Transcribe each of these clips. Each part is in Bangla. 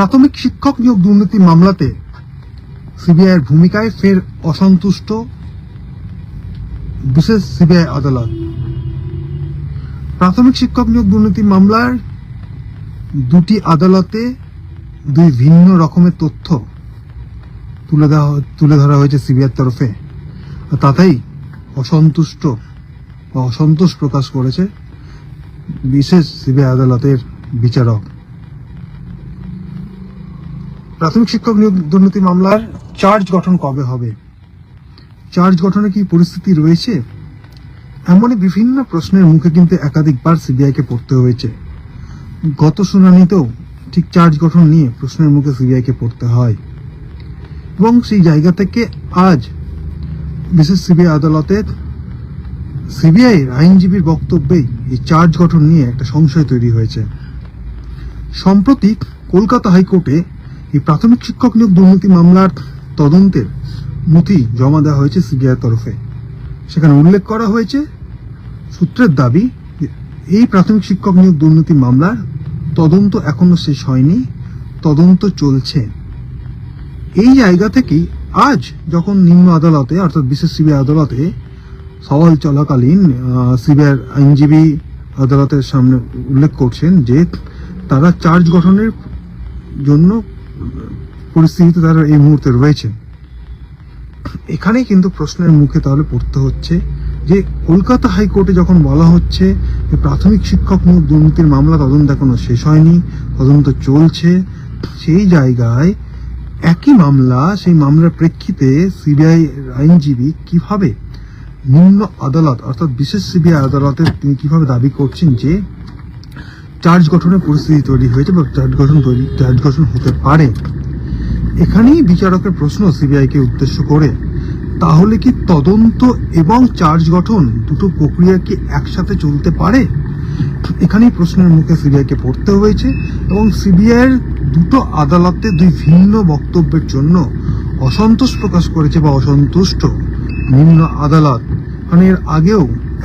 প্রাথমিক শিক্ষক নিয়োগ দুর্নীতি মামলাতে সিবিআইয়ের ভূমিকায় ফের অসন্তুষ্ট, বিশেষ সিবিআই আদালত। প্রাথমিক শিক্ষক নিয়োগ দুর্নীতি মামলার দুটি আদালতে দুই ভিন্ন রকমের তথ্য তুলে দেওয়া তুলে ধরা হয়েছে সিবিআইয়ের তরফে। তাতেই অসন্তুষ্ট বা অসন্তোষ প্রকাশ করেছে বিশেষ সিবিআই আদালতের বিচারক। প্রাথমিক শিক্ষক নিয়োগ দুর্নীতি মামলার চার্জ গঠন কবে হবে? চার্জ গঠনে কি পরিস্থিতি রয়েছে? এমনই বিভিন্ন প্রশ্নের মুখে কিন্তু একাধিকবার সিবিআইকে পড়তে হয়েছে। গত শুনানিতেও ঠিক চার্জ গঠন নিয়ে প্রশ্নের মুখে সিবিআইকে পড়তে হয়। এবং সেই জায়গা থেকে আজ বিশেষ সিবিআই আদালতের সিবিআই আইনজীবীর বক্তব্যেই এই চার্জ গঠন নিয়ে একটা সংশয় তৈরি হয়েছে। সম্প্রতি কলকাতা হাইকোর্টে এই প্রাথমিক শিক্ষক নিয়োগ দুর্নীতি মামলার তদন্তের নথি জমা দেওয়া হয়েছে সিবিআই তরফে। সেখানে উল্লেখ করা হয়েছে, সূত্রের দাবি এই প্রাথমিক শিক্ষক নিয়োগ দুর্নীতি মামলার তদন্ত এখনও শেষ হয়নি, তদন্ত চলছে। এই জায়গা থেকেই আজ যখন নিম্ন আদালতে, অর্থাৎ বিশেষ সিবিআই আদালতে সওয়াল চলাকালীন সিবিআই আইনজীবী আদালতের সামনে উল্লেখ করছেন যে তারা চার্জ গঠনের জন্য পরিস্থিতিতে তারা এই মুহূর্তে রয়েছে। এখানেই কিন্তু প্রশ্নের মুখে তাহলে পড়তে হচ্ছে যে কলকাতা হাইকোর্টে যখন বলা হচ্ছে যে প্রাথমিক শিক্ষক নিয়োগ দুর্নীতির মামলা তদন্ত এখনও শেষ হয়নি, তদন্ত চলছে, সেই জায়গায় একই মামলা, সেই মামলার প্রেক্ষিতে সিবিআই আইনজীবী কীভাবে নিম্ন আদালত, অর্থাৎ বিশেষ সিবিআই আদালতে তিনি কীভাবে দাবি করছেন যে চার্জ গঠনের পরিস্থিতি তৈরি হয়েছে বা চার্জ গঠন তৈরি, চার্জ গঠন হতে পারে। এখানেই বিচারকের প্রশ্ন সিবিআইকে উদ্দেশ্য করে, তাহলে কি তদন্ত এবং চার্জ গঠন দুটো প্রক্রিয়া কি একসাথে চলতে পারে? এখানেই প্রশ্নের মুখে সিবিআইকে পড়তে হয়েছে এবং সিবিআইয়ের দুটো আদালতে দুই ভিন্ন বক্তব্যের জন্য অসন্তোষ প্রকাশ করেছে বা অসন্তুষ্ট নিম্ন আদালত। মানে এর আগেও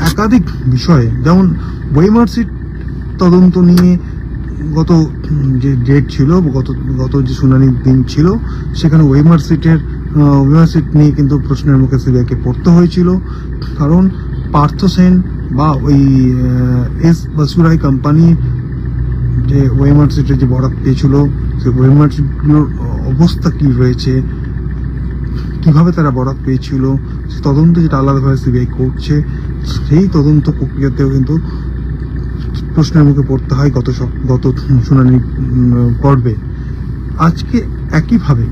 একাধিক বিষয়ে, যেমন ওয়েমার্সিট তদন্ত নিয়ে গত যে ডেট ছিল, গত গত যে শুনানির দিন ছিল, সেখানে ওয়েমার সিটের ওয়েমার সিট নিয়ে কিন্তু প্রশ্নের মুখে সিবিআইকে পড়তে হয়েছিল। কারণ পার্থ সেন বা ওই এস বাসুরাই কোম্পানি যে ওয়েমার সিটের যে বরাদ পেয়েছিল, সেই ওয়েমার সিটগুলোর অবস্থা কী রয়েছে, কীভাবে তারা বরাদ পেয়েছিল সে তদন্ত যেটা আলাদাভাবে সিবিআই করছে, সেই তদন্ত প্রক্রিয়াতেও কিন্তু প্রশ্নের মুখে পড়তে হয় গত গত শুনানি পর্বে। আজকে একইভাবে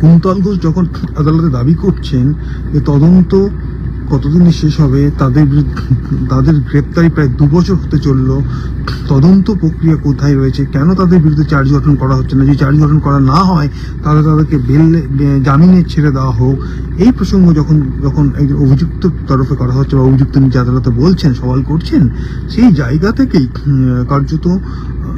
কুন্তল ঘোষ যখন আদালতে দাবি করছেন যে তদন্ত কতদিনে শেষ হবে? তাদের তাদের গ্রেপ্তারি প্রায় দু বছর হতে চলল। তদন্ত প্রক্রিয়া কোথায় রয়েছে? কেন তাদের বিরুদ্ধে চার্জ গঠন করা হচ্ছে না? যদি চার্জ গঠন করা না হয়, তাহলে তাদেরকে বেল জামিনে ছেড়ে দেওয়া হোক। এই প্রসঙ্গ যখন যখন একজন অভিযুক্ত তরফে করা হচ্ছে বা অভিযুক্ত নিজে আদালতে বলছেন, সওয়াল করছেন, সেই জায়গা থেকেই কার্যত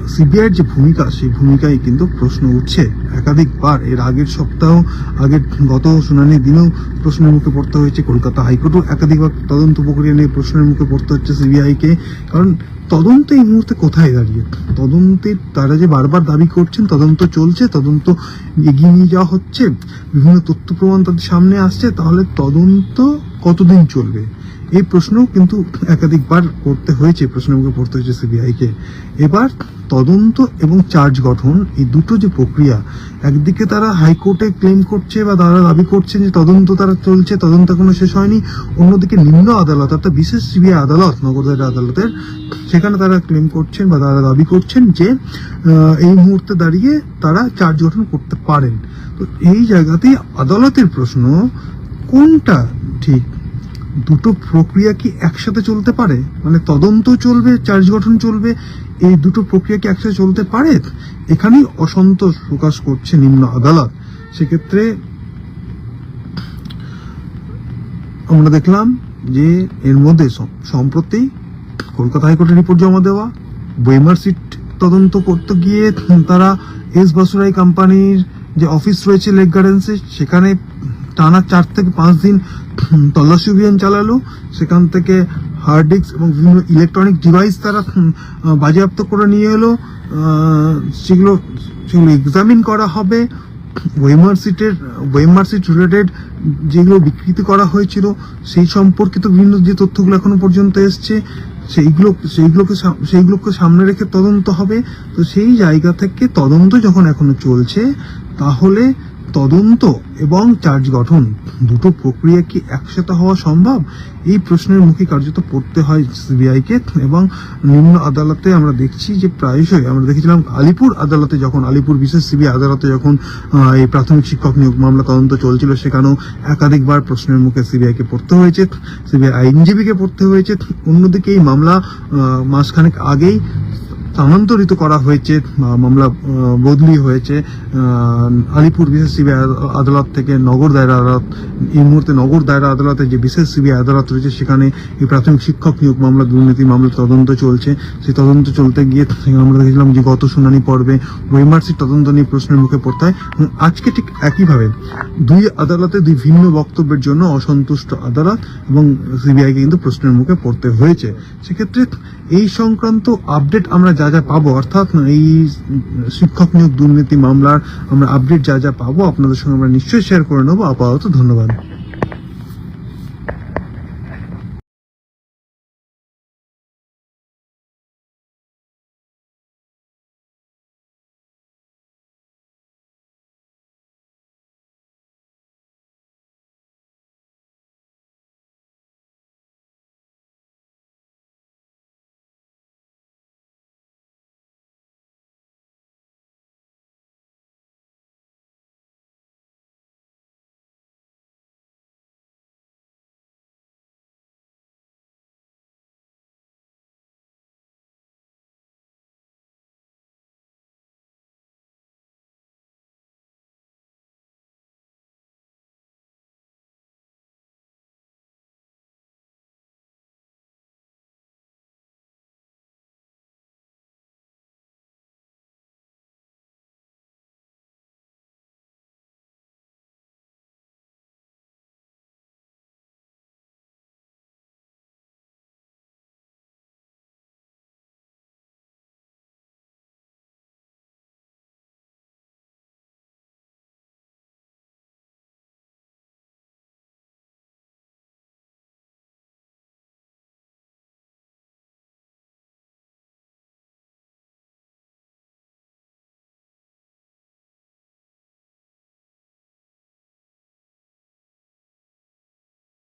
সিবিআইয়ের যে ভূমিকা, সেই ভূমিকায় কিন্তু প্রশ্ন উঠছে। একাধিকবার এর আগের সপ্তাহ, আগের গত শুনানির দিনেও প্রশ্নের মুখে পড়তে হয়েছে কলকাতা হাইকোর্টও। একাধিকবার তদন্ত প্রক্রিয়া নিয়ে প্রশ্নের মুখে পড়তে হচ্ছে সিবিআইকে। কারণ তদন্ত এই মুহূর্তে কোথায় দাঁড়িয়ে? তদন্তে তারা যে বারবার দাবি করছেন, তদন্ত চলছে, তদন্ত এগিয়ে নিয়ে যাওয়া হচ্ছে। বিভিন্ন তথ্য প্রমাণ তাদের সামনে আসছে। তাহলে তদন্ত কতদিন চলবে? এই প্রশ্নও কিন্তু একাধিকবার করতে হয়েছে প্রশ্নের মুখে পড়তে হয়েছে সিবিআই কে এবার তদন্ত এবং চার্জ গঠন, এই দুটো যে প্রক্রিয়া, একদিকে তারা হাইকোর্টে ক্লেম করছে বা তারা দাবি করছে যে তদন্ত তারা চলছে, তদন্ত এখনও শেষ হয়নি। অন্যদিকে নিম্ন আদালত, অর্থাৎ বিশেষ সিবিআই আদালত নগরদারি আদালতের, সেখানে তারা ক্লেম করছেন বা তারা দাবি করছেন যে এই মুহূর্তে দাঁড়িয়ে তারা চার্জ গঠন করতে পারেন। তো এই জায়গাতেই আদালতের প্রশ্ন, কোনটা ঠিক? দুটো প্রক্রিয়া কি একসাথে চলতে পারে? মানে তদন্ত চলবে, চার্জ গঠন চলবে, এই দুটো প্রক্রিয়া কি একসাথে চলতে পারে? এখানেই অসন্তোষ প্রকাশ করছে নিম্ন আদালত। সেক্ষেত্রে আমরা দেখলাম যে এর মধ্যে সম্প্রতি কলকাতা হাইকোর্টের রিপোর্ট জমা দেওয়া বইমার সিট তদন্ত করতে গিয়ে তারা এস বাসুরাই কোম্পানির যে অফিস রয়েছে লেক গার্ডেন্সে, সেখানে টানা চার থেকে পাঁচ দিন তল্লাশি অভিযান চালালো। সেখান থেকে হার্ড ডিস্ক এবং বিভিন্ন ইলেকট্রনিক ডিভাইস তারা বাজেয়াপ্ত করে নিয়ে এলো। সেগুলো সেগুলো এক্সামিন করা হবে। ওয়েমার্সিটের ওয়েমার্সিট রিলেটেড যেগুলো বিকৃতি করা হয়েছিল, সেই সম্পর্কিত বিভিন্ন যে তথ্যগুলো এখনও পর্যন্ত এসছে, সেইগুলো, সেইগুলোকে সেইগুলোকে সামনে রেখে তদন্ত হবে। তো সেই জায়গা থেকে তদন্ত যখন এখনও চলছে, তাহলে তদন্ত এবং চার্জ গঠন। দুটো প্রক্রিয়া কি একসাথে হওয়া সম্ভব? এই প্রশ্নের মুখে কার্যত পড়তে হয় সিবিআই কে এবং নিম্ন আদালতে আমরা দেখছি যে প্রায়শই আমরা দেখেছিলাম আলিপুর আদালতে যখন, আলিপুর বিশেষ সিবিআই আদালতে যখন এই প্রাথমিক শিক্ষক নিয়োগ মামলা তদন্ত চলছিল, সেখানেও একাধিকবার প্রশ্নের মুখে সিবিআইকে পড়তে হয়েছে, সিবিআই আইনজীবীকে পড়তে হয়েছে। অন্যদিকে এই মামলা মাসখানেক আগেই স্থানান্তরিত করা হয়েছে মামলা বদলি হয়েছে আলিপুর বিশেষ সিবিআই আদালত থেকে নগর দায়রা আদালত, এই মুহূর্তে নগর দায়রা আদালতে যে বিশেষ সিবিআই আদালত রয়েছে, সেখানে এই প্রাথমিক শিক্ষক নিয়োগ মামলা, দুর্নীতি মামলা তদন্ত চলছে। সেই তদন্ত চলতে গিয়ে আমরা দেখেছিলাম যে গত শুনানি পর্বে ওয়েমার্সির তদন্ত নিয়ে প্রশ্নের মুখে পড়তে হয়। আজকে ঠিক একইভাবে দুই আদালতে দুই ভিন্ন বক্তব্যের জন্য অসন্তুষ্ট আদালত এবং সিবিআইকে কিন্তু প্রশ্নের মুখে পড়তে হয়েছে। সেক্ষেত্রে এই সংক্রান্ত আপডেট আমরা যা যা পাবো, অর্থাৎ এই শিক্ষক নিয়োগ দুর্নীতি মামলার আমরা আপডেট যা যা পাবো, আপনাদের সঙ্গে আমরা নিশ্চয়ই শেয়ার করে নেব। আপাতত ধন্যবাদ।